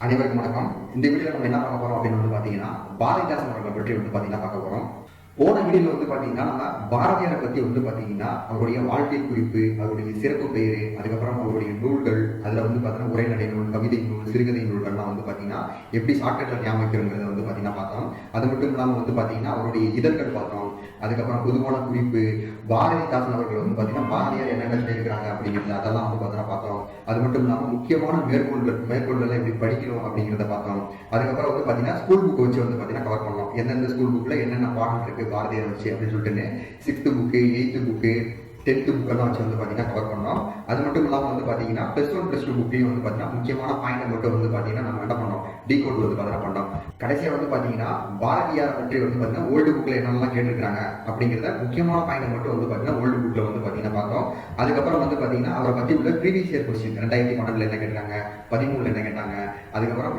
அனைவருக்கும் வணக்கம். இந்த வீடியோவில் நம்ம என்ன பார்க்க போறோம் அப்படின்னு வந்து பார்த்தீங்கன்னா பாரதிதாசன் அவர்களை பற்றி வந்து பார்த்தீங்கன்னா பார்க்க போறோம். போன வீடியோவில் வந்து பார்த்தீங்கன்னா நம்ம பாரதியாரை பற்றி வந்து பார்த்தீங்கன்னா அவருடைய வாழ்க்கை குறிப்பு அவருடைய சிறப்பு பெயர் அதுக்கப்புறம் அவருடைய நூல்கள் அதில் வந்து பார்த்தீங்கன்னா உரைநடை நூல் கவிதை நூல் சிறுகதை நூல்கள்லாம் வந்து பார்த்தீங்கன்னா எப்படி ஷார்ட்கட்டில் ஞாபகம் வந்து பார்த்தீங்கன்னா பார்த்தோம் அது மட்டும் இல்லாமல் வந்து பார்த்தீங்கன்னா அவருடைய இதழ்கள் பார்த்தோம் அதுக்கப்புறம் புதுமோட குறிப்பு பாரதிதாசன் அவர்கள் வந்து பார்த்தீங்கன்னா பாரதியார் என்னென்ன சொல்லியிருக்கிறாங்க அப்படிங்கிறது அதெல்லாம் வந்து பார்த்தீங்கன்னா பார்த்தோம். அது மட்டும் இல்லாமல் முக்கியமான மேற்கொள்கள் மேற்கொள்களை எப்படி படிக்கணும் அப்படிங்கிறத பார்த்தோம். அதுக்கப்புறம் வந்து பார்த்தீங்கன்னா ஸ்கூல் புக் வச்சு வந்து பார்த்தீங்கன்னா கவர் பண்ணோம். எந்தெந்த ஸ்கூல் புக்கில் என்னென்ன பாடம் இருக்கு பாரதியார் வச்சு அப்படின்னு சொல்லிட்டு sixth book eighth book tenth புக்கெல்லாம் வச்சு வந்து பார்த்தீங்கன்னா கவர் பண்ணோம். அது மட்டும் இல்லாமல் வந்து பார்த்தீங்கன்னா ப்ளஸ் ஒன் ப்ளஸ் டூ புக்கையும் வந்து பார்த்தீங்கன்னா முக்கியமான பாயிண்ட் மட்டும் வந்து பார்த்தீங்கன்னா நம்ம என்ன பண்ணோம்? டீ கோட் வந்து பார்த்தீங்கன்னா பண்ணோம். கடைசியாக வந்து பார்த்தீங்கன்னா பாரதியார் பற்றி வந்து பார்த்தீங்கன்னா ஓல்டு புக்கில் என்னெல்லாம் கேட்டிருக்காங்க அப்படிங்கிறத முக்கியமான பாயிண்ட் மட்டும் வந்து பார்த்தீங்கன்னா ஓல்டு புக்கில் வந்து பார்த்தீங்கன்னா பார்த்தோம். அதுக்கப்புறம் வந்து பார்த்தீங்கன்னா அவரை பற்றி உள்ள ப்ரீவியஸ் இயர் கொஸ்டின் ரெண்டாயிரத்தி பன்னெண்டில் என்ன கேட்டாங்க பதிமூணில் என்ன கேட்டாங்க? அதுக்கப்புறம்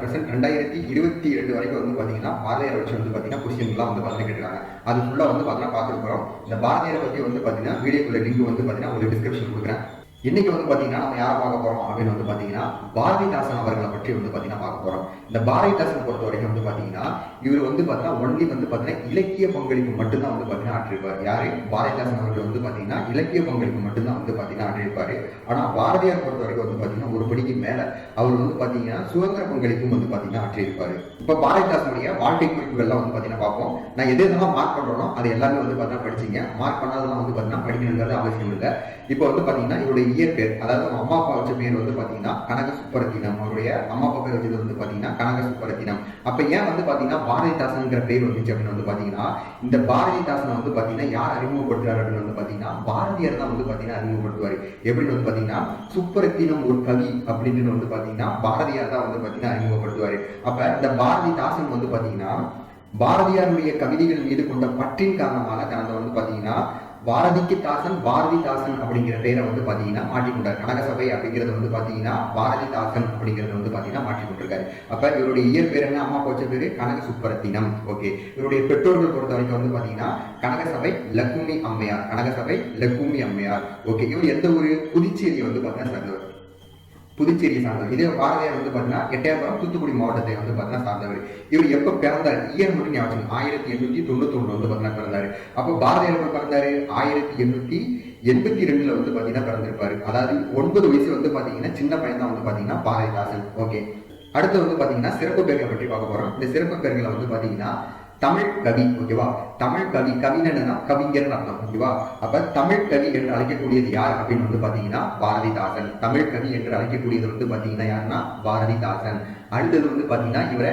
ப்ரெசென்ட் ரெண்டாயிரத்தி இருபத்தி ரெண்டு வரைக்கும் வந்து பார்த்தீங்கன்னா பாரதியார் வச்சு வந்து பார்த்தீங்கன்னா கொஸ்டின்லாம் வந்து பார்த்தீங்கன்னா கேட்டுருக்காங்க. அது ஃபுல்லாக வந்து பார்த்தீங்கன்னா பார்த்துருக்குறோம். இந்த பாரதியாரை பற்றி வந்து பார்த்தீங்கன்னா உள்ள லிங்க் வந்து பார்த்தீங்கன்னா உங்களுக்கு டிஸ்கிரிப்ஷன் கொடுக்குறேன். இன்னைக்கு வந்து பாத்தீங்கன்னா நம்ம யாரை பார்க்க போறோம் அப்படின்னு வந்து பாத்தீங்கன்னா பாரதிதாசன் அவர்களை பற்றி வந்து பாத்தீங்கன்னா பார்க்க போறோம் இந்த பாரதிதாசன் பொறுத்த வரைக்கும் வந்து பாத்தீங்கன்னா இவர் வந்து பாத்தீங்கன்னா ஒன்லி வந்து பாத்தீங்கன்னா இலக்கிய பங்களிப்பு மட்டும்தான் வந்து பாத்தீங்கன்னா ஆற்றிருப்பார் யாரு பாரதிதாசன் அவர்கள் வந்து பாத்தீங்கன்னா இலக்கிய பங்களிப்பு மட்டும்தான் வந்து பாத்தீங்கன்னா ஆற்றிருப்பாரு ஆனா பாரதியார் பொறுத்த வரைக்கும் வந்து பாத்தீங்கன்னா ஒரு படிக்கு மேல அவர் வந்து பாத்தீங்கன்னா சுதந்திர பங்களிப்பும் வந்து பாத்தீங்கன்னா ஆற்றியிருப்பாரு இப்ப பாரதிதாசனுடைய வாழ்க்கை குறிப்புகள்லாம் வந்து பாத்தீங்கன்னா பார்ப்போம் நான் எது எதெல்லாம் மார்க் பண்றோம் அது எல்லாமே வந்து பாத்தீங்கன்னா படிச்சீங்க மார்க் பண்ணாதெல்லாம் வந்து பாத்தீங்கன்னா படிக்கணுங்கிறது அவசியம் இல்லை இப்போ வந்து பாத்தீங்கன்னா இவருடைய இயற்பெயர் அதாவது நம்ம அம்மா அப்பா வச்ச பேர் வந்து பாத்தீங்கன்னா கனக சுப்பரத்தினம் அவருடைய அம்மா அப்பா பேர் வச்சது வந்து பாத்தீங்கன்னா கனக சுப்பரத்தினம் அப்ப ஏன் வந்து பாத்தீங்கன்னா பாரதிதாசன்ங்கிற பேர் வந்துச்சு அப்படின்னு வந்து பாத்தீங்கன்னா இந்த பாரதிதாசனை வந்து பாத்தீங்கன்னா யார் அறிமுகப்படுத்துறாரு அப்படின்னு வந்து பாத்தீங்கன்னா பாரதியார் தான் வந்து பாத்தீங்கன்னா அறிமுகப்படுத்துவாரு. எப்படின்னு வந்து பாத்தீங்கன்னா சுப்பரத்தினம் ஒரு கவி அப்படின்னு வந்து பாத்தீங்கன்னா பாரதியார் தான் வந்து பாத்தீங்கன்னா அறிமுகப்படுத்துவாரு. அப்ப இந்த பாரதிதாசன் வந்து பாத்தீங்கன்னா பாரதியாருடைய கவிதைகள் மீது கொண்ட பற்றின் காரணமாக தனது வந்து பாத்தீங்கன்னா பாரதிக்கு தாசன் பாரதிதாசன் அப்படிங்கிற பேரை வந்து பாத்தீங்கன்னா மாற்றிக்கொண்டார். கனகசபை அப்படிங்கிறது வந்து பாத்தீங்கன்னா பாரதிதாசன் அப்படிங்கிறது வந்து பாத்தீங்கன்னா மாற்றி கொண்டிருக்காரு அப்ப இவருடைய இயற்பேர் என்ன? அம்மா போச்ச பேரு கனக சுப்பரத்தினம். ஓகே. இவருடைய பெற்றோர்கள் பொறுத்த வரைக்கும் வந்து பாத்தீங்கன்னா கனகசபை லக்குமி அம்மையார். கனகசபை லக்குமி அம்மையார். ஓகே. இவர் எந்த ஒரு புதுச்சேரி வந்து பாத்தீங்கன்னா சேர்ந்தவர். புதுச்சேரியை சார்ந்தவர். இதே பாரதியார் வந்து பார்த்தீங்கன்னா எட்டயபுரம் தூத்துக்குடி மாவட்டத்தை வந்து பார்த்தீங்கன்னா சார்ந்தவர். இவர் எப்போ பிறந்தார்? இயர் மட்டும் ஞாபகம் ஆயிரத்தி எண்ணூத்தி தொண்ணூத்தி வந்து பார்த்தீங்கன்னா பிறந்தாரு. அப்போ பாரதியார் எப்போ பிறந்தாரு? ஆயிரத்தி எண்ணூற்றி எண்பத்தி ரெண்டுல வந்து பார்த்தீங்கன்னா பிறந்திருப்பாரு. அதாவது ஒன்பது வயசு வந்து பார்த்தீங்கன்னா சின்ன பையன் தான் வந்து பார்த்தீங்கன்னா பாரதிதாசன். ஓகே. அடுத்து வந்து பார்த்தீங்கன்னா சிறப்பு பேர்களை பற்றி பார்க்க போறோம். இந்த சிறப்பு பேர்களை வந்து பார்த்தீங்கன்னா தமிழ் கவி ஓகேவா? தமிழ் கவி கவின்னு கவிஞர் அர்த்தம் ஓகேவா? அப்ப தமிழ் கவி என்று அழைக்கக்கூடியது யார் அப்படின்னு வந்து பாத்தீங்கன்னா பாரதிதாசன். தமிழ் கவி என்று அழைக்கக்கூடியது வந்து பாத்தீங்கன்னா யாருன்னா பாரதிதாசன். அடுத்தது வந்து பாத்தீங்கன்னா இவரை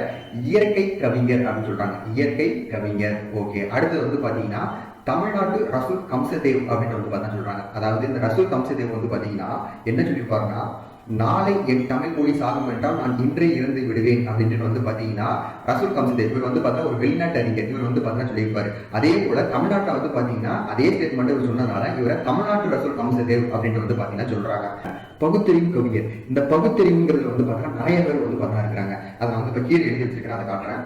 இயற்கை கவிஞர் அப்படின்னு சொல்றாங்க. இயற்கை கவிஞர் ஓகே. அடுத்தது வந்து பாத்தீங்கன்னா தமிழ்நாட்டு ரசூல் கம்சதேவ் அப்படின்னு வந்து பார்த்தா சொல்றாங்க. அதாவது இந்த ரசூல் கம்சதேவ் வந்து பாத்தீங்கன்னா என்ன சொல்லியிருப்பாருன்னா நாளை என் தமிழ் மொழி சாகும் என்றால் நான் இன்றே இறந்து விடுவேன் அப்படின்னு வந்து பாத்தீங்கன்னா ரசூல் கம்சந்தே இவர் வந்து பார்த்தா ஒரு வெளிநாட்டு அறிஞர். இவர் வந்து பார்த்தீங்கன்னா சொல்லியிருப்பாரு. அதே போல தமிழ்நாட்டில் வந்து பாத்தீங்கன்னா அதே ஸ்டேட்மெண்ட் இவர் சொன்னதுனால இவரை தமிழ்நாட்டு ரசூல் கம்சதேவ் அப்படின்னு வந்து பாத்தீங்கன்னா சொல்றாங்க. பகுத்தறிவு கவிஞர். இந்த பகுத்தறிவுங்கிறது வந்து பாத்தீங்கன்னா நிறைய பேர் வந்து பார்த்தா இருக்கிறாங்க. அதை வந்து இப்போ கீழே எழுதி வச்சிருக்கிறேன் அதை காட்டுறேன்.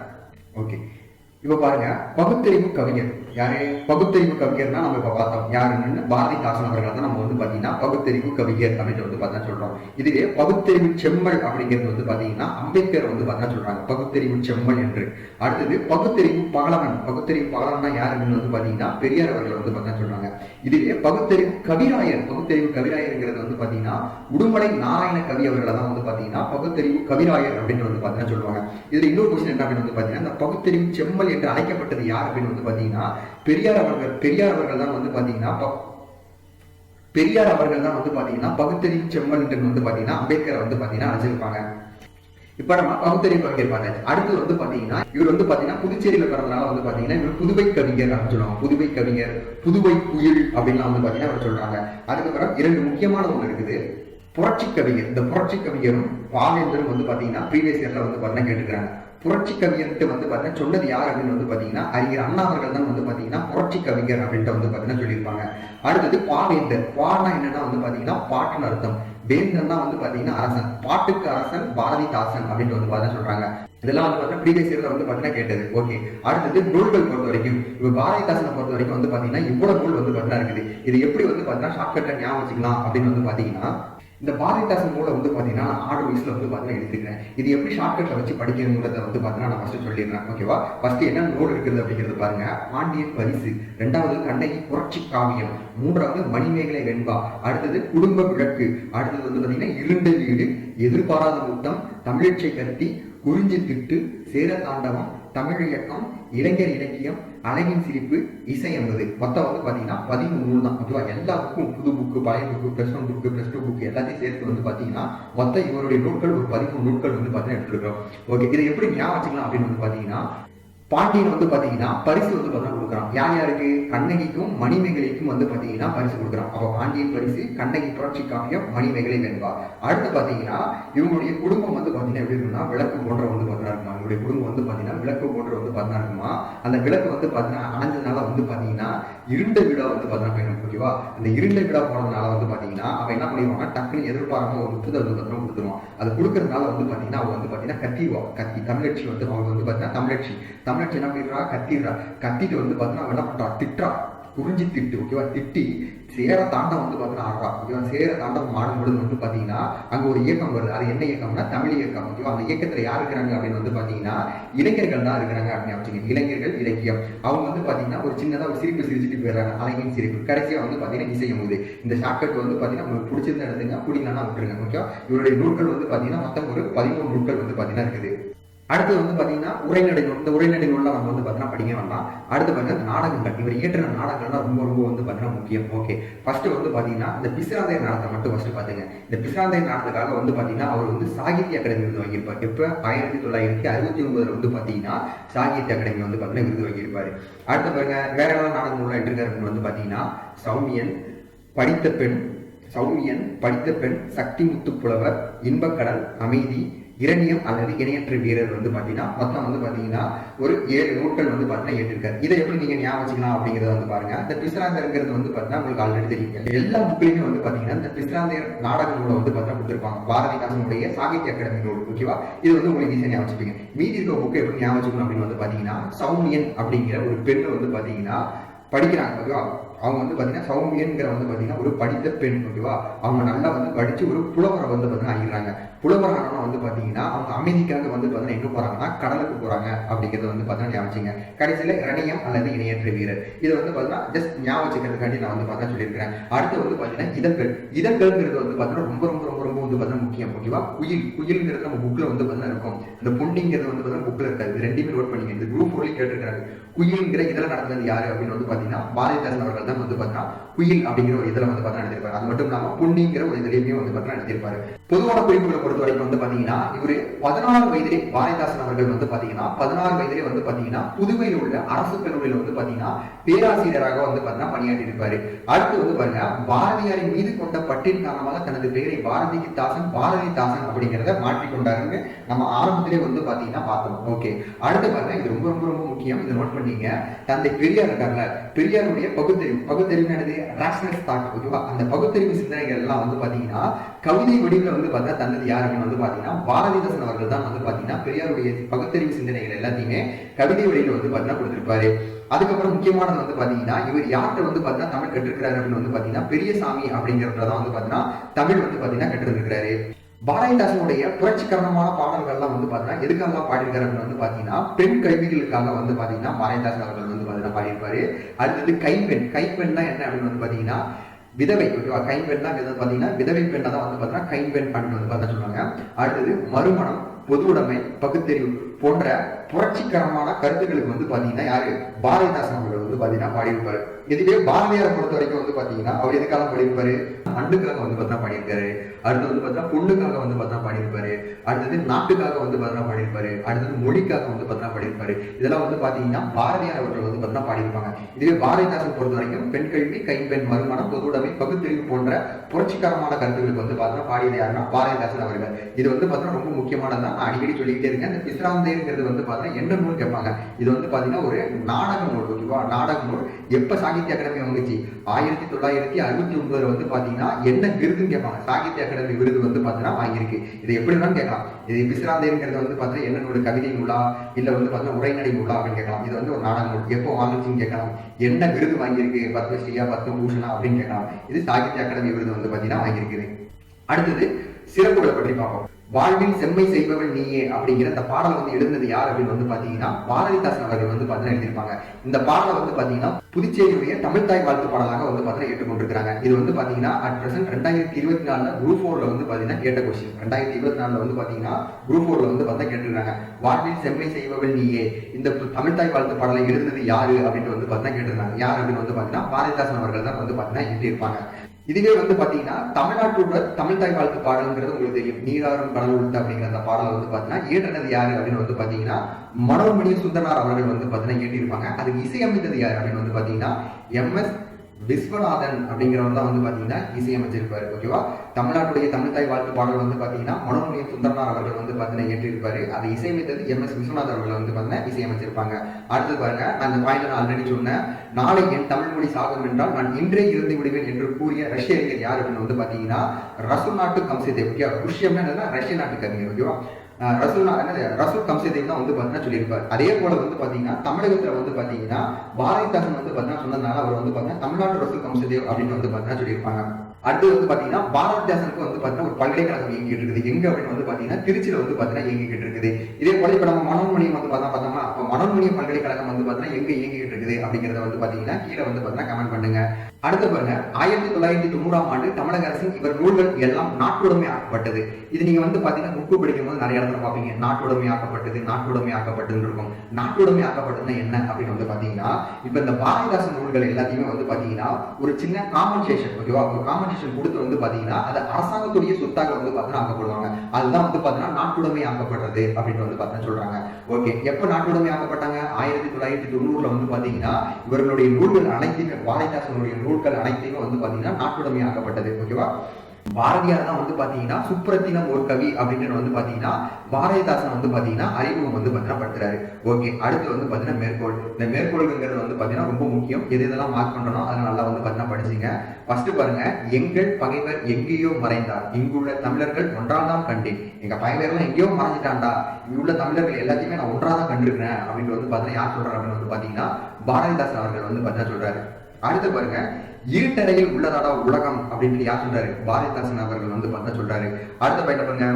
ஓகே இப்போ பாருங்க பகுத்தறிவு கவிஞர். யாரு? பகுத்தறிவு கவிஞர்னா நம்ம இப்போ பார்த்தோம். யாருன்னு? பாரதிதாசன் அவர்கள் தான் நம்ம வந்து பார்த்தீங்கன்னா பகுத்தறிவு கவிஞர் அப்படின்னு வந்து பார்த்தா சொல்றோம். இதுவே பகுத்தறிவு செம்மல் அப்படிங்கிறது வந்து பார்த்தீங்கன்னா அம்பேத்கர் வந்து பார்த்தா சொல்றாங்க. பகுத்தறிவு செம்மல் என்று. அடுத்தது பகுத்தறிவு பகலவன் பகுத்தறிவு பகலவன்னா யாருன்னு வந்து பாத்தீங்கன்னா பெரியார் அவர்கள் வந்து பார்த்தா சொல்றாங்க. இதுவே பகுத்தறிவு கவிராயர். பகுத்தறிவு கவிராயர்ங்கிறது வந்து பாத்தீங்கன்னா உடுமலை நாராயண கவி அவர்களை தான் வந்து பாத்தீங்கன்னா பகுத்தறிவு கவிராயர் அப்படின்னு வந்து பாத்தீங்கன்னா சொல்லுவாங்க. இதுல இன்னொரு கொஸ்டின் என்ன அப்படின்னு வந்து பாத்தீங்கன்னா இந்த பகுத்தறிவு செம்மல் என்று அழைக்கப்பட்டது யார் அப்படின்னு வந்து பாத்தீங்கன்னா பெரியார் அவர்கள் பெரியார் அவர்கள் தான் வந்து பாத்தீங்கன்னா பெரியார் அவர்கள் தான் வந்து பாத்தீங்கன்னா பகுத்தறிவு செம்மல் வந்து பாத்தீங்கன்னா அம்பேத்கர் வந்து பாத்தீங்கன்னா அழைச்சிருப்பாங்க. இப்ப நம்ம பகுத்தறிவு கவிஞர் பார்த்தாச்சு. அடுத்து வந்து பாத்தீங்கன்னா இவர் வந்து பாத்தீங்கன்னா புதுச்சேரியில பிறந்தனால வந்து பாத்தீங்கன்னா இவர் புதுவை கவிஞர் அப்படின்னு சொல்லுவாங்க. புதுவை கவிஞர் புதுவை புயல் அப்படின்லாம் வந்து பாத்தீங்கன்னா அவர் சொல்றாங்க. அதுக்கப்புறம் இரண்டு முக்கியமான ஒண்ணு இருக்குது. புரட்சி கவிஞர். இந்த புரட்சி கவிஞரும் பாவேந்தரும் வந்து பாத்தீங்கன்னா ப்ரீவியஸ் இயர்ல வந்து பாத்தீங்கன்னா கேட்டுக்கிறாங்க. புரட்சி கவிஞர்ட்டு வந்து பாத்தீங்கன்னா சொன்னது யார் அப்படின்னு வந்து பாத்தீங்கன்னா அறிஞர் அண்ணா அவர்கள் தான் வந்து பாத்தீங்கன்னா புரட்சி கவிஞர் அப்படின்ட்டு வந்து பாத்தீங்கன்னா சொல்லியிருப்பாங்க. அடுத்தது பாவேந்தர். பானா என்னன்னா வந்து பாத்தீங்கன்னா பாட்டுன்னு அர்த்தம். வேந்தன்னா வந்து பாத்தீங்கன்னா அரசன். பாட்டுக்கு அரசன் பாரதிதாசன் அப்படின்ட்டு வந்து பாத்தீங்கன்னா சொல்றாங்க. இதெல்லாம் வந்து பார்த்தீங்கன்னா ப்ரீவியஸ் இயர்ல வந்து பாத்தீங்கன்னா கேட்டது. ஓகே. அடுத்தது நூல்கள் பொறுத்த வரைக்கும் இப்போ பாரதிதாசனை பொறுத்த வரைக்கும் வந்து பாத்தீங்கன்னா இவ்வளவு நூல் வந்து பார்த்தீங்கன்னா இருக்குது. இது எப்படி வந்து பாத்தீங்கன்னா ஷார்ட்கட்டை ஞாபகம் வச்சுக்கலாம் அப்படின்னு வந்து பாத்தீங்கன்னா இந்த பாரதிதாசன் நூலை வந்து பார்த்தீங்கன்னா நான் ஆறு வயசுல வந்து பார்த்தீங்கன்னா எடுத்துக்கிறேன் இது எப்படி ஷார்ட்கட்ல வச்சு படிக்கணுங்கிறத வந்து பார்த்தீங்கன்னா நான் ஃபர்ஸ்ட் சொல்லிடுறேன். ஓகேவா ஃபர்ஸ்ட் என்ன நூல் இருக்குது அப்படிங்கிறது பாருங்க. பாண்டியன் பரிசு. ரெண்டாவது கண்ணகி புரட்சி காவியம். மூன்றாவது மணிமேகலை வெண்பா. அடுத்தது குடும்ப விளக்கு. அடுத்தது வந்து பார்த்தீங்கன்னா இருண்ட வீடு. எதிர்பாராத முத்தம். தமிழச்சை கருத்தி. குறிஞ்சி திட்டு. சேர தாண்டவம். தமிழ் இலக்கம் இளைஞர் இலக்கியம் அழகின் சிரிப்பு இசை என்பது மொத்தம் வந்து பார்த்தீங்கன்னா பதிமூணு தான். ஓகேவா எல்லா புக்கும் புது புக்கு பழைய book plus one book plus two book எல்லாத்தையும் சேர்த்து வந்து பார்த்தீங்கன்னா மொத்தம் இவருடைய நூல்கள் ஒரு பதிமூணு நூல்கள் வந்து பார்த்தீங்கன்னா எடுத்துருக்கோம் ஓகே இதை எப்படி ஞாபகம் வச்சுக்கலாம் அப்படின்னு வந்து பார்த்தீங்கன்னா பாண்டியன் வந்து பாத்தீங்கன்னா பரிசு வந்து பார்த்தீங்கன்னா கொடுக்குறான் யார் யாருக்கு கண்ணகிக்கும் மணிமேகலைக்கும் வந்து பாத்தீங்கன்னா பரிசு கொடுக்குறான் அப்போ பாண்டியன் பரிசு கண்ணகி புரட்சி காப்பியம் மணிமேகலை வெண்பா அடுத்து பாத்தீங்கன்னா இவங்களுடைய குடும்பம் வந்து பாத்தீங்கன்னா எப்படி இருக்குன்னா விளக்கு போன்ற வந்து பார்த்தீங்கன்னா இருக்குமா இவங்களுடைய குடும்பம் வந்து பாத்தீங்கன்னா விளக்கு போன்ற வந்து பார்த்தீங்கன்னா இருக்குமா அந்த விளக்கு வந்து பாத்தீங்கன்னா அணைஞ்சதுனால வந்து பாத்தீங்கன்னா இருண்ட விடா வந்து பார்த்தீங்கன்னா போயிடும் ஓகேவா அந்த இருண்ட விடா போனதுனால வந்து பாத்தீங்கன்னா அவன் என்ன பண்ணிடுவாங்க டக்குன்னு எதிர்பாராம ஒரு புத்தகத்தை வந்து பார்த்தீங்கன்னா கொடுத்துருவான் அது கொடுக்கறதுனால வந்து பாத்தீங்கன்னா அவங்க வந்து பாத்தீங்கன்னா கத்திவா கத்தி தமிழட்சி வந்து அவங்க வந்து பாத்தீங்கன்னா தமிழட்சி தமிழச்சி என்ன பண்ணிடுறா? கத்திடுறா. கத்திட்டு வந்து பார்த்தீங்கன்னா அவன் என்ன பண்ணுறா திட்டுறா குறிஞ்சி திட்டு ஓகேவா திட்டி சேர தாண்டம் வந்து பார்த்தீங்கன்னா ஆடுறா ஓகேவா சேர தாண்டம் ஆடும் பொழுது வந்து பார்த்தீங்கன்னா அங்க ஒரு இயக்கம் வருது. அது என்ன இயக்கம்னா தமிழ் இயக்கம் ஓகேவா அந்த இயக்கத்துல யார் இருக்கிறாங்க அப்படின்னு வந்து பார்த்தீங்கன்னா இளைஞர்கள் தான் இருக்கிறாங்க அப்படின்னு வச்சுக்கோங்க இளைஞர்கள் இலக்கியம். அவங்க வந்து பார்த்தீங்கன்னா ஒரு சின்னதா ஒரு சிரிப்பு சிரிச்சுட்டு போயிடுறாங்க. அழகின் சிரிப்பு. கடைசியா வந்து பார்த்தீங்கன்னா இசையும் போது இந்த ஷார்ட்கட் வந்து பார்த்தீங்கன்னா உங்களுக்கு பிடிச்சிருந்த எடுத்துங்க பிடிக்கலன்னா விட்டுருங்க ஓகேவா இவருடைய நூல்கள் வந்து பார்த்தீங்கன்னா மொத்தம் ஒரு பதிமூணு நூல்கள் வந்து பார்த்தீங்கன்னா இருக்குது. அடுத்து வந்து பாத்தீங்கன்னா உரைநடை நூல் இந்த உரைநடை நூலில் நம்ம வந்து பாத்தீங்கன்னா படிக்க வேண்டாம். அடுத்து பார்த்தீங்கன்னா நாடகங்கள். இவர் இயற்றின நாடகங்கள்லாம் ரொம்ப ரொம்ப வந்து பாத்தீங்கன்னா முக்கியம். ஓகே ஃபர்ஸ்ட் வந்து பாத்தீங்கன்னா இந்த பிசிராந்தை நாடகத்தை மட்டும் ஃபர்ஸ்ட் பாத்துங்க. இந்த பிசிராந்தை நாடகத்துக்காக வந்து பாத்தீங்கன்னா அவர் வந்து சாகித்ய அகாடமி விருது வாங்கியிருப்பார். எப்ப? ஆயிரத்தி தொள்ளாயிரத்தி அறுபத்தி ஒன்பதுல வந்து பாத்தீங்கன்னா சாகித்ய அகாடமி வந்து பார்த்தீங்கன்னா விருது வாங்கியிருப்பார். அடுத்து பாருங்க வேற எல்லாம் நாடகம் நூல்ல எடுத்திருக்காரு வந்து பாத்தீங்கன்னா சௌமியன் படித்த பெண் சௌமியன் படித்த பெண் சக்தி முத்து புலவர் இன்பக்கடல் அமைதி இரணியம் அல்லது இணையற்ற வீரர் வந்து பாத்தீங்கன்னா மொத்தம் வந்து பாத்தீங்கன்னா ஒரு ஏழு நூட்கள் வந்து பாத்தீங்கன்னா ஏற்றிருக்காரு இதை எப்படி நீங்க ஞாபகம் வச்சுக்கலாம் அப்படிங்கறத வந்து பாருங்க. இந்த பிசிராந்தர்ங்கிறது வந்து பாத்தீங்கன்னா உங்களுக்கு ஆல்ரெடி தெரியும். எல்லா புக்லயுமே வந்து பாத்தீங்கன்னா இந்த பிசிராந்தர் நாடக நூலை வந்து பார்த்தீங்கன்னா கொடுத்துருப்பாங்க. பாரதிதாசனுடைய சாகித்ய அகாடமி நூல் ஓகேவா இது வந்து உங்களுக்கு ஈஸியாக ஞாபகம் வச்சுப்பீங்க. மீதி இருக்க புக்கு எப்படி ஞாபகம் வச்சுக்கணும் அப்படின்னு வந்து பாத்தீங்கன்னா சௌமியன் அப்படிங்கிற ஒரு பெண் வந்து பாத்தீங்கன்னா படிக்கிறாங்க ஓகேவா அவங்க வந்து பாத்தீங்கன்னா சௌமியன்கிற வந்து பாத்தீங்கன்னா ஒரு படித்த பெண் ஓகேவா அவங்க நல்லா வந்து படிச்சு ஒரு புலவரை வந்து பாத்தீங்கன்னா ஆகிடுறாங்க புலவர் வந்து பாத்தீங்கன்னா அவங்க அமைதிக்காக வந்து பாத்தீங்கன்னா எங்க போறாங்கன்னா கடலுக்கு போறாங்க அப்படிங்கறத வந்து பார்த்தீங்கன்னா ஞாபகம் கடைசியில ரணியம் அல்லது இணையற்ற வீரர். இதை வந்து பாத்தீங்கன்னா ஜஸ்ட் ஞாபகம் வச்சுக்கிறதுக்காண்டி நான் வந்து பார்த்தா சொல்லியிருக்கிறேன். அடுத்து வந்து பாத்தீங்கன்னா இதழ்கள். இதழ்கள்ங்கிறது வந்து பாத்தீங்கன்னா ரொம்ப ரொம்ப ரொம்ப ரொம்ப வந்து பார்த்தீங்கன்னா முக்கியம் ஓகேவா குயில் குயில்ங்கிறது நம்ம புக்கில் வந்து பார்த்தீங்கன்னா இருக்கும் இந்த பொன்னிங்கிறது வந்து பார்த்தீங்கன்னா புக்கில் இருக்காது ரெண்டுமே நோட் பண்ணிங்க இந்த குரூப் ஒன்லி கேட்டிருக்காங்க குயில்ங்கிற இதில் நடந்தது யாரு அப்படின்னு வந்து பார்த்தீங்கன்னா பாரதிதாசன் அவர்கள் தான் வந்து பார்த்தீங்கன்னா குயில் அப்படிங்கிற ஒரு இதில் வந்து பார்த்தா எடுத்திருப்பாரு அது மட்டும் இல்லாமல் பொன்னிங்கிற ஒரு இதுலயுமே வந்து பார்த்தீங்கன்னா எடுத்திருப்பாரு பொதுவான குறிப்புகளை பொறுத்த வரைக்கும் வந்து பார்த்தீங்கன்னா இவர் பதினாறு வயதிலே பாரதிதாசன் அவர்கள் வந்து பார்த்தீங்கன்னா பதினாறு வயதிலே வந்து பார்த்தீங்கன்னா புதுவையில் உள்ள அரசு கல்லூரியில் வந்து பார்த்தீங்கன்னா பேராசிரியராக வந்து பார்த்தீங்கன்னா பணியாற்றி இருப்பாரு அடுத்து வந்து பாருங்க பாரதியாரின் மீது கொண்ட பட்டின் காரணமாக தனது பெயரை பாரதிக்கு பாரதிதாசன் பாரதிதாசன் அப்படிங்கிறத மாற்றிக்கொண்டாருங்க. நம்ம ஆரம்பத்திலே வந்து பாத்தீங்கன்னா பார்த்தோம். ஓகே அடுத்து பாருங்க இது ரொம்ப ரொம்ப ரொம்ப முக்கியம். இதை நோட் பண்ணீங்க. தந்தை பெரியார் இருக்காங்கல்ல பெரியாருடைய பகுத்தறிவு. பகுத்தறிவு என்னது? ரேஷனல் தாட் ஓகேவா அந்த பகுத்தறிவு சிந்தனைகள் எல்லாம் வந்து பாத்தீங்கன்னா கவிதை வடிவில் வந்து பார்த்தா தந்தது யாருன்னு வந்து பாத்தீங்கன்னா பாரதிதாசன் அவர்கள் தான் வந்து பாத்தீங்கன்னா பெரியாருடைய பகுத்தறிவு சிந்தனைகள் எல்லாத்தையுமே கவிதை வடிவில் வந்து பார்த்தீங்கன்னா கொடுத்திருப்பாரு. அதுக்கப்புறம் முக்கியமானது வந்து பார்த்தீங்கன்னா இவர் யார்கிட்ட வந்து பார்த்தீங்கன்னா தமிழ் கற்றுக்கிறாரு அப்படின்னு வந்து பார்த்தீங்கன்னா பெரியசாமி அப்படிங்கிறதான் வந்து பார்த்தீங்கன்னா தமிழ் வந்து பார்த்தீங்கன்னா கற்றுருக்கிறாரு பாரதிதாசனுடைய புரட்சிகரணமான பாடல்கள்லாம் வந்து பாத்தீங்கன்னா எதுக்காக பாடியிருக்காரு அப்படின்னு வந்து பாத்தீங்கன்னா பெண் கல்விகளுக்காக வந்து பாத்தீங்கன்னா பாரதிதாசன் அவர்கள் வந்து பாத்தீங்கன்னா பாடியிருப்பாரு. அடுத்தது கைப்பெண் கைப்பெண். தான் என்ன அப்படின்னு வந்து பாத்தீங்கன்னா விதவை ஓகேவா? கைம்பெண் தான் விதவை பாத்தீங்கன்னா விதவை பெண்ணை தான் வந்து பாத்தீங்கன்னா கைம்பெண் பண்ணு வந்து பார்த்தா சொல்லுவாங்க. அடுத்தது மறுமணம் பொது உடைமை பகுத்தறிவு போன்ற புரட்சிகரமான கருத்துக்களுக்கு வந்து பாத்தீங்கன்னா யாரு? பாரதிதாசன் அவர்கள் வந்து பாத்தீங்கன்னா பாடியிருப்பாரு. இதுவே பாரதியாரை பொறுத்த வரைக்கும் வந்து பாத்தீங்கன்னா அவர் எதுக்காக படிப்பாரு அண்டுக்காக வந்து பார்த்தா பண்ணியிருக்காரு அடுத்து வந்து பார்த்தா பொண்ணுக்காக வந்து பார்த்தா பண்ணியிருப்பாரு அடுத்தது நாட்டுக்காக வந்து பார்த்தா பண்ணியிருப்பாரு அடுத்தது மொழிக்காக வந்து பார்த்தா பண்ணியிருப்பாரு இதெல்லாம் வந்து பாத்தீங்கன்னா பாரதியார் அவர்கள் வந்து பார்த்தா பாடியிருப்பாங்க. இதுவே பாரதிதாசன் பொறுத்த வரைக்கும் பெண் கல்வி கைம்பெண் மறுமணம் பொதுவுடைமை பகுத்தறிவு போன்ற புரட்சிகரமான கருத்துக்களுக்கு வந்து பார்த்தா பாடியது யாருன்னா பாரதிதாசன் அவர்கள். இது வந்து பார்த்தா ரொம்ப முக்கியமானதான் நான் அடிக்கடி சொல்லிக்கிட்டே இருக்கேன். இந்த பிஸ்ராந்தேங்கிறது வந்து பார்த்தா என்ன நூல் கேட்பாங்க? இது வந்து பாத்தீங்கன்னா ஒரு நாடக நூல் ஓகேவா? நாடக நூல். எப்ப சாகித்ய அகாடமி வந்துச்சு. ஆயிரத்தி தொள்ளாயிரத்தி அறுபத்தி ஒன்பதுல வந்து பாத்தீங்கன்னா என்ன விருதுன்னு கேட்பாங்க. சாகித்ய அகாடமி விருது வந்து பாத்தீங்கன்னா வாங்கியிருக்கு. இது எப்படி வேணாலும் கேட்கலாம். இது பிசிராந்தேங்கிறது வந்து பாத்தீங்கன்னா என்ன நூல் கவிதை நூலா இல்ல வந்து பாத்தீங்கன்னா உரைநடை நூலா அப்படின்னு கேட்கலாம். இது வந்து ஒரு நாடக நூல். எப்போ வாங்கிச்சுன்னு கேட்கலாம். என்ன விருது வாங்கியிருக்கு? பத்மஸ்ரீயா பத்மபூஷனா அப்படின்னு கேட்கலாம். இது சாகித்ய அகாடமி விருது வந்து பாத்தீங்கன்னா வாங்கியிருக்குது. அடுத்தது சிறப்புகளை பற்றி பார்ப்போம். வாழ்வில் செம்மை செய்பவள் நீயே அப்படிங்கிற அந்த பாடல் வந்து எழுந்தது யார் அப்படின்னு வந்து பாத்தீங்கன்னா பாரதிதாசன் அவர்கள் வந்து பாத்தீங்கன்னா எழுதியிருப்பாங்க. இந்த பாடலை வந்து பாத்தீங்கன்னா புதுச்சேரியுடைய தமிழ் தாய் வாழ்த்து பாடலாக வந்து பாத்தீங்கன்னா ஏற்றுக்கொண்டிருக்காங்க இது வந்து பாத்தீங்கன்னா அட் பிரசன்ட் ரெண்டாயிரத்தி இருபத்தி நாலுல குரூப் ஃபோர்ல வந்து பாத்தீங்கன்னா கேட்ட கொஸ்டின் ரெண்டாயிரத்தி இருபத்தி நாலுல வந்து பாத்தீங்கன்னா குரூப் ஃபோர்ல வந்து பார்த்தா கேட்டிருக்காங்க. வாழ்வில் செம்மை செய்பவள் நீயே. இந்த தமிழ்தாய் தமிழ் தாய் வாழ்த்து பாடலை எழுந்தது யாரு அப்படின்னு வந்து பாத்தீங்கன்னா கேட்டிருந்தாங்க யார் அப்படின்னு வந்து பாத்தீங்கன்னா பாரதிதாசன் அவர்கள் தான் வந்து பாத்தீங்கன்னா எழுதியிருப்பாங்க இதுவே வந்து பாத்தீங்கன்னா தமிழ்நாட்டோட தமிழ் தாய் வாழ்த்து பாடல்ங்கிறது உங்களுக்கு தெரியும். நீராறும் கடல் உண்டு அப்படிங்கிற அந்த பாடலை வந்து பாத்தீங்கன்னா ஏற்றது யாரு அப்படின்னு வந்து பாத்தீங்கன்னா மனோமணி சுந்தரனார் அவர்கள் வந்து பாத்தீங்கன்னா ஏற்றிருப்பாங்க அதுக்கு இசையமைத்தது யாரு அப்படின்னு வந்து பாத்தீங்கன்னா எம் எஸ் விஸ்வநாதன் அப்படிங்கிறவர் தான் வந்து பாத்தீங்கன்னா இசையமைச்சிருப்பாரு ஓகேவா தமிழ்நாட்டுடைய தமிழ் தாய் வாழ்த்து பாடல் வந்து பார்த்தீங்கன்னா மனோன்மணி சுந்தரனார் அவர்கள் வந்து பாத்தீங்கன்னா ஏற்றிருப்பாரு அதை இசையமைத்தது எம் எஸ் விஸ்வநாதன் அவர்கள் வந்து பாத்தீங்கன்னா இசையமைச்சிருப்பாங்க. அடுத்து பாருங்க அந்த இந்த பாயிண்ட் நான் ஆல்ரெடி சொன்னேன். நாளை என் தமிழ் மொழி சாகும் என்றால் நான் இன்றே இருந்து விடுவேன் என்று கூறிய ரஷ்ய அறிஞர் யார் அப்படின்னு வந்து பாத்தீங்கன்னா ரசு நாட்டு கம்சத்தை ஓகேவா ருஷ்யம்னா என்னன்னா ரஷ்ய நாட்டு கவிஞர் ஓகேவா ரசூல் ரசூல் கம்சதேவ் தான் வந்து பாத்தீங்கன்னா சொல்லியிருப்பார். அதே போல வந்து பாத்தீங்கன்னா தமிழகத்துல வந்து பாத்தீங்கன்னா பாரதிதாசன் வந்து பாத்தீங்கன்னா சொன்னதுனால அவர் வந்து பார்த்தீங்கன்னா தமிழ்நாடு ரசூல் கம்சதேவ் அப்படின்னு வந்து பாத்தீங்கன்னா சொல்லியிருப்பாங்க. அடுத்து வந்து பாத்தீங்கன்னா பாரதிதாசனுக்கு வந்து பாத்தீங்கன்னா ஒரு பல்கலைக்கழகம் இயங்கிட்டு இருக்குது எங்க அப்படின்னு வந்து பாத்தீங்கன்னா திருச்சியில வந்து பாத்தீங்கன்னா இயங்கிட்டு இருக்குது. இதே போல இப்ப நம்ம மனோன்மணியம் வந்து பார்த்தா பார்த்தோம்னா அப்ப மனோன்மணியம் பல்கலைக்கழகம் வந்து பாத்தீங்கன்னா எங்க இயங்கிட்டு இருக்குது அப்படிங்கறத வந்து பாத்தீங்கன்னா கீழே வந்து பாத்தீங்கன்னா கமெண்ட் பண்ணுங்க. அடுத்து பாருங்க ஆயிரத்தி தொள்ளாயிரத்தி தொண்ணூறாம் ஆண்டு தமிழக அரசின் இவர் நூல்கள் எல்லாம் நாட்டுடைமை ஆக்கப்பட்டது. இது நீங்க வந்து பாத்தீங்கன்னா புக்கு படிக்கும் போது நிறைய இடத்துல பாப்பீங்க நாட்டுடைமை ஆக்கப்பட்டது நாட்டுடைமை ஆக்கப்பட்டது இருக்கும். நாட்டுடைமை ஆக்கப்பட்டதுன்னா என்ன அப்படின்னு வந்து பாத்தீங்கன்னா இப்ப இந்த பாரதிதாசன் நூல்கள் எல்லாத்தையுமே வந்து பாத்தீங்கன்னா ஒரு சின்ன காம்பன்சேஷன் ஓகேவா ஒரு காம்பன்சேஷன் கொடுத்து வந்து பாத்தீங்கன்னா அது அரசாங்கத்துடைய சொத்தாக வந்து பாத்தீங்கன்னா ஆக்கப்படுவாங்க. அதுதான் வந்து பாத்தீங்கன்னா நாட்டுடைமை ஆக்கப்படுறது அப்படின்னு வந்து பாத்தீங்கன்னா சொல்றாங்க. ஓகே எப்ப நாட்டுடைமை ஆக்கப்பட்டாங்க? ஆயிரத்தி தொள்ளாயிரத்தி தொண்ணூறுல வந்து பார்த்தீங்கன்னா இவர்களுடைய நூல்கள் அனைத்தையுமே பாரதிதாசனுடைய நூல்கள் அனைத்தையுமே வந்து பாத்தீங்கன்னா நாட்டுடைமை ஆக்கப்பட்டது ஓகேவா? பாரதியார் தான் வந்து பாத்தீங்கன்னா சுப்ரத்தினம் ஒரு கவி அப்படின்னு வந்து பாத்தீங்கன்னா பாரதிதாசன் வந்து பாத்தீங்கன்னா அறிமுகம் வந்து பாத்தீங்கன்னா படுத்துறாரு. ஓகே அடுத்து வந்து பாத்தீங்கன்னா மேற்கோள். இந்த மேற்கோள்ங்கிறது வந்து பாத்தீங்கன்னா ரொம்ப முக்கியம். எது இதெல்லாம் மார்க் பண்றோம் அதை நல்லா வந்து பாத்தீங்கன்னா படிச்சுங்க. ஃபர்ஸ்ட் பாருங்க எங்கள் பகைவர் எங்கேயோ மறைந்தார். இங்குள்ள தமிழர்கள் ஒன்றால்தான் கண்டேன். எங்க பகைவர்லாம் எங்கேயோ மறைஞ்சிட்டான்டா. இங்குள்ள தமிழர்கள் எல்லாத்தையுமே நான் ஒன்றாதான் கண்டிருக்கிறேன். அப்படின்னு வந்து பாத்தீங்கன்னா யார் சொல்றாரு அப்படின்னு வந்து பாத்தீங்கன்னா பாரதிதாசன் அவர்கள் வந்து பார்த்தா சொல்றாரு அடுத்து பாருங்க. இருட்டறையில் உள்ளதாடா உலகம் அப்படின்னு யார் சொல்றாரு? பாரதிதாசன் அவர்கள் வந்து பார்த்தா சொல்றாரு. அடுத்த பாயிண்ட் பாருங்க.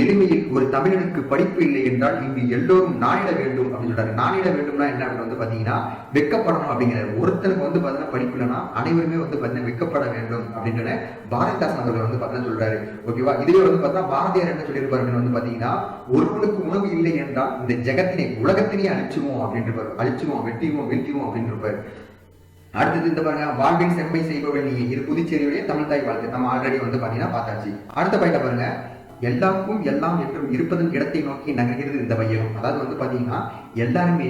எளிமையில் ஒரு தமிழனுக்கு படிப்பு இல்லை என்றால் இங்கு எல்லோரும் நாணிட வேண்டும் அப்படின்னு சொல்றாரு. நாணிட வேண்டும்னா என்ன அப்படின்னு வந்து பாத்தீங்கன்னா வெக்கப்படணும் அப்படிங்கிறாரு. ஒருத்தனுக்கு வந்து பாத்தீங்கன்னா படிப்பு இல்லைன்னா அனைவருமே வந்து பாத்தீங்கன்னா வெக்கப்பட வேண்டும் அப்படின்னு பாரதிதாசன் அவர்கள் வந்து பாத்தீங்கன்னா சொல்றாரு. ஓகேவா இதுவே வந்து பார்த்தா பாரதியார் என்ன சொல்லியிருப்பாரு அப்படின்னு வந்து பாத்தீங்கன்னா ஒருவனுக்கு உணவு இல்லை என்றால் இந்த ஜெகத்தினை உலகத்தினை அழிச்சுவோம் அப்படின்னு அழிச்சுவோம் வெட்டிவோம் வெட்டிவோம் அப்படின்னு இருப்பாரு அடுத்தது இந்த பாருங்க வாழ்வில் செம்மை செய்பவள் நீங்க இது புதுச்சேரியுடைய தமிழ் தாய் வாழ்த்து நம்ம ஆல்ரெடி வந்து பாத்தீங்கன்னா பார்த்தாச்சு. அடுத்த பாயிண்ட பாருங்க எல்லாருக்கும் எல்லாம் என்றும் இருப்பதன் இடத்தை நோக்கி நகர்கிறது இந்த வையம் அதாவது வந்து பாத்தீங்கன்னா எல்லாருமே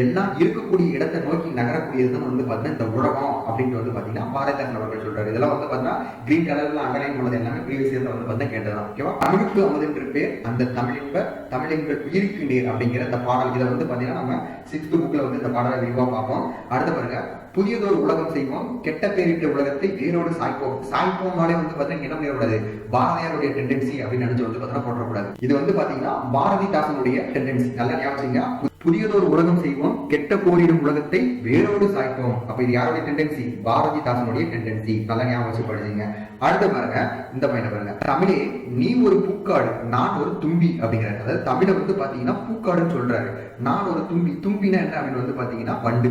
எல்லாம் இருக்கக்கூடிய இடத்தை நோக்கி நகரக்கூடியது தான் வந்து பார்த்தீங்கன்னா இந்த உலகம் அப்படின்ட்டு வந்து பார்த்தீங்கன்னா பாரதிதாசன் அவர்கள் சொல்றாரு. இதெல்லாம் வந்து பார்த்தீங்கன்னா கிரீன் கலர்ல அண்டர்லைன் பண்ணது எல்லாமே ப்ரீவியஸ் இயர்ல வந்து பாத்தீங்கன்னா கேட்டதான் ஓகேவா தமிழுக்கு அமுதென்று பேர் அந்த தமிழின்ப தமிழின்ப உயிருக்கு நீர் அப்படிங்கிற அந்த பாடல். இதை வந்து பார்த்தீங்கன்னா நம்ம சிக்ஸ்த் புக்ல வந்து இந்த பாடலை விரிவாக பார்ப்போம். அடுத்து பாருங்க புதியதொரு உலகம் செய்வோம் கெட்ட பேரிட்ட உலகத்தை வேரோடு சாய்ப்போம். சாய்ப்போம்னாலே வந்து பார்த்தீங்கன்னா இடம் பண்ணிடக்கூடாது பாரதியாருடைய டெண்டன்சி அப்படின்னு நினைச்சு வந்து பார்த்தீங்கன்னா போட்டக்கூடாது இது வந்து பார்த்தீங்கன்னா பாரதிதாசனுடைய டெண்டன்சி நல்லா ஞாபகம் வச்சுங்க. புதியதொரு உலகம் செய்வோம் கெட்ட போரிடும் உலகத்தை வேரோடு சாய்ப்போம். அப்ப இது யாருடைய டெண்டன்சி பாரதிதாசனுடைய டெண்டன்சி நல்லா ஞாபகம் வச்சு படிச்சீங்க அடுத்த பாருங்க இந்த பையனை பாருங்க. தமிழே நீ ஒரு பூக்காடு நான் ஒரு தும்பி அப்படிங்கிறாரு. அதாவது தமிழை வந்து பாத்தீங்கன்னா பூக்காடுன்னு சொல்றாரு. நான் ஒரு தும்பி. தும்பினா என்ன அப்படின்னு வந்து பாத்தீங்கன்னா வண்டு.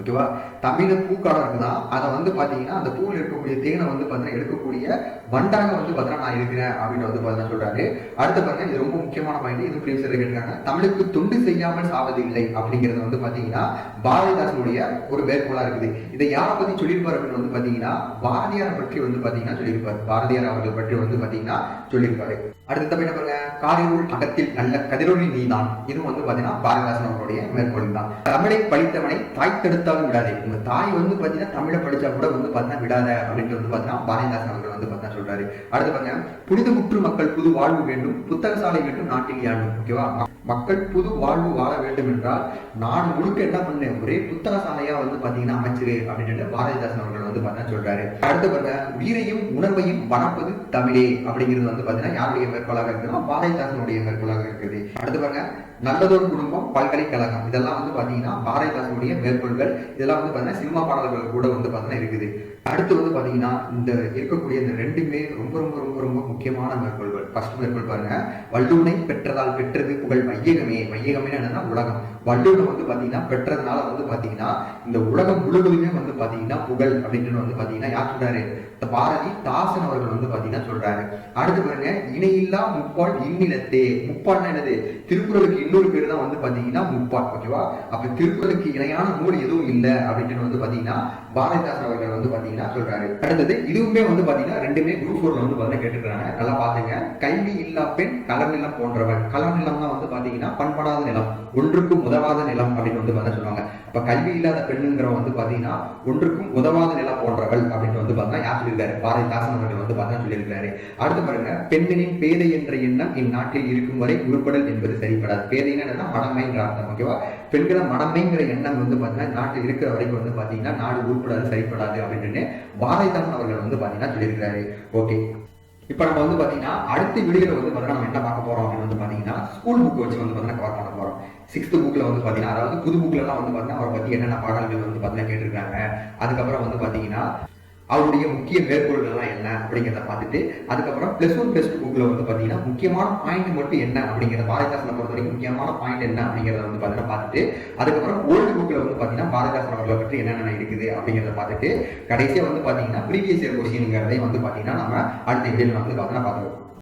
ஓகேவா தமிழ் பூக்காரருக்கு இருக்குதான் அதை வந்து பாத்தீங்கன்னா அந்த பூவில் இருக்கக்கூடிய தேனை வந்து பார்த்தீங்கன்னா எடுக்கக்கூடிய வண்டாக வந்து பார்த்தீங்கன்னா நான் இருக்கிறேன் அப்படின்னு வந்து பார்த்தீங்கன்னா சொல்றாரு. அடுத்து பாருங்க இது ரொம்ப முக்கியமான பாயிண்ட் இது ப்ரீவியஸ் கேட்டிருக்காங்க. தமிழுக்கு தொண்டு செய்யாமல் சாவது இல்லை அப்படிங்கிறது வந்து பாத்தீங்கன்னா பாரதிதாசனுடைய ஒரு மேற்கோளா இருக்குது. இதை யாரை பத்தி சொல்லியிருப்பார் அப்படின்னு வந்து பாத்தீங்கன்னா பாரதியார் பற்றி வந்து பாத்தீங்கன்னா சொல்லியிருப்பார். பாரதியார் அவர்கள் பற்றி வந்து பாத்தீங்கன்னா சொல்லியிருப்பாரு. அடுத்த பாயிண்ட் பாருங்க. காரிருள் அகத்தில் நல்ல கதிரொளி நீதான். இதுவும் வந்து பாத்தீங்கன்னா பாரதிதாசன் அவருடைய மேற்கோள் தான். தமிழை படித்தவனை தாய் தடுத்தாலும் விடாதே. உங்க தாய் வந்து பாத்தீங்கன்னா தமிழை படிச்சா கூட வந்து பாத்தீங்கன்னா விடாத அப்படின்னு வந்து பாத்தீங்கன்னா பாரதிதாசன் அவர்கள் வந்து பாத்தீங்கன்னா சொல்றாரு. அடுத்து பாத்தீங்கன்னா புனித முற்று மக்கள் புது வாழ்வு வேண்டும். புத்தக சாலை வேண்டும். நாட்டில் யாழும் ஓகேவா? மக்கள் புது வாழ்வு வாழ வேண்டும் என்றால் நாடு முழுக்க என்ன பண்ணேன் ஒரே புத்தக சாலையா வந்து பாத்தீங்கன்னா அமைச்சிரு அப்படின்னு பாரதிதாசன் அவர்கள் வந்து பாத்தீங்கன்னா சொல்றாரு. அடுத்து பாருங்க உயிரையும் உணர்வையும் வளர்ப்பது தமிழே. அப்படிங்கிறது வந்து பாத்தீங்கன்னா யாருடைய மேற்கோளாக இருக்குன்னா பாரதி பாரதிதாசனுடையவர்களாக இருக்குது. அடுத்து பாருங்க நல்லதொரு குடும்பம் பல்கலைக்கழகம். இதெல்லாம் வந்து பாத்தீங்கன்னா பாரதிதாசனுடைய மேற்கோள்கள் இதெல்லாம் வந்து பாத்தீங்கன்னா சினிமா பாடல்கள் கூட வந்து பாத்தீங்கன்னா இருக்குது. அடுத்து வந்து பாத்தீங்கன்னா இந்த இருக்கக்கூடிய இந்த ரெண்டுமே ரொம்ப ரொம்ப ரொம்ப ரொம்ப முக்கியமான மேற்கோள்கள். ஃபர்ஸ்ட் மேற்கோள் பாருங்க. வல்லுனை பெற்றதால் பெற்றது புகழ் வையகமே வையகமே என்னன்னா உலகம். வல்லுனை வந்து பாத்தீங்கன்னா பெற்றதுனால வந்து பாத்தீங்கன்னா இந்த உலகம் முழுவதுமே வந்து பாத்தீங்கன்னா புகழ் அப்படின்னு வந்து பாத்தீங்கன்னா யார் சொல்றாரு? இந்த பாரதி தாசன் அவர்கள் வந்து பாத்தீங்கன்னா சொல்றாரு. அடுத்து பாருங்க. இணையில்லா முப்பால் இன்னிலத்தே முப்பால்னா என்னது? திருக்குறளுக்கு இன்னொரு பேர் தான் வந்து பாத்தீங்கன்னா முப்பால் ஓகேவா அப்ப திருக்குறளுக்கு இணையான நூல் எதுவும் இல்லை அப்படின்னு வந்து பாத்தீங்கன்னா பாரதிதாசன் அவர்கள் வந்து அப்படின்னு சொல்றாரு. அடுத்தது இதுவுமே வந்து பாத்தீங்கன்னா ரெண்டுமே குரூப் ஃபோர்ல வந்து பாத்தீங்கன்னா கேட்டுக்கிறாங்க நல்லா பாத்துங்க கல்வி இல்லா பெண் கலர் நிலம் போன்றவள். களர் நிலம்னா வந்து பாத்தீங்கன்னா பண்படாத நிலம் ஒன்றுக்கும் உதவாத நிலம் அப்படின்னு வந்து பார்த்தா சொல்லுவாங்க. இப்ப கல்வி இல்லாத பெண்ணுங்கிறவங்க வந்து பாத்தீங்கன்னா ஒன்றுக்கும் உதவாத நிலம் போன்றவள் அப்படின்னு வந்து பாத்தீங்கன்னா யார் சொல்லியிருக்காரு? பாரதிதாசன் அவர்கள் வந்து பார்த்தா சொல்லியிருக்காரு அடுத்து பாருங்க பெண்ணின் பேதை என்ற எண்ணம் இந்நாட்டில் இருக்கும் வரை உருப்படல் என்பது சரிப்படாது. பேதைன்னா என்னன்னா மடமைங்கிற அர்த்தம் ஓகேவா பெண்களை மடமைங்கிற எண்ணம் வந்து பாத்தீங்கன்னா நாட்டில் இருக்கிற வரைக்கும் வந்து பாத்தீங்கன்னா நாடு உருப்படாது சரிப்படாது அப்படின்னு பாரதிதாசன் அவர்கள் வந்து பார்த்தீங்கன்னா சொல்லியிருக்கிறாரு. ஓகே இப்போ நம்ம வந்து பாத்தீங்கன்னா அடுத்த வீடியோல வந்து பாத்தீங்கன்னா நம்ம என்ன பார்க்க போறோம் அப்படின்னு வந்து பாத்தீங்கன்னா ஸ்கூல் புக் வச்சு வந்து பாத்தீங்கன்னா கவர் பண்ண போறோம். சிக்ஸ்த் புக்ல வந்து பாத்தீங்கன்னா அதாவது புது புக்ல எல்லாம் வந்து பார்த்தீங்கன்னா அவரை பத்தி என்னென்ன பாடல்கள் வந்து பார்த்தீங்கன்னா கேட்டிருக்காங்க. அதுக்கப்புறம் வந்து பாத்தீங்கன்னா அவருடைய முக்கிய மேற்கோள்கள்லாம் என்ன அப்படிங்கிறத பார்த்துட்டு அதுக்கப்புறம் ப்ளஸ் ஒன் ப்ளஸ் டூ வந்து பார்த்தீங்கன்னா முக்கியமான பாயிண்ட் மட்டும் என்ன அப்படிங்கிறத பாரதிதாசனை பொறுத்த வரைக்கும் முக்கியமான பாயிண்ட் என்ன அப்படிங்கிறத வந்து பார்த்தீங்கன்னா பார்த்துட்டு அதுக்கப்புறம் ஓல்டு புக்கில் வந்து பார்த்தீங்கன்னா பாரதிதாசன் அவர்களை பற்றி என்னென்ன இருக்குது அப்படிங்கிறத பார்த்துட்டு கடைசியாக வந்து பார்த்தீங்கன்னா ப்ரீவியஸ் இயர் கொஸ்டின்ங்கிறதையும் வந்து பார்த்தீங்கன்னா நம்ம அடுத்த இடையில வந்து பார்த்தீங்கன்னா பார்த்துருவோம்.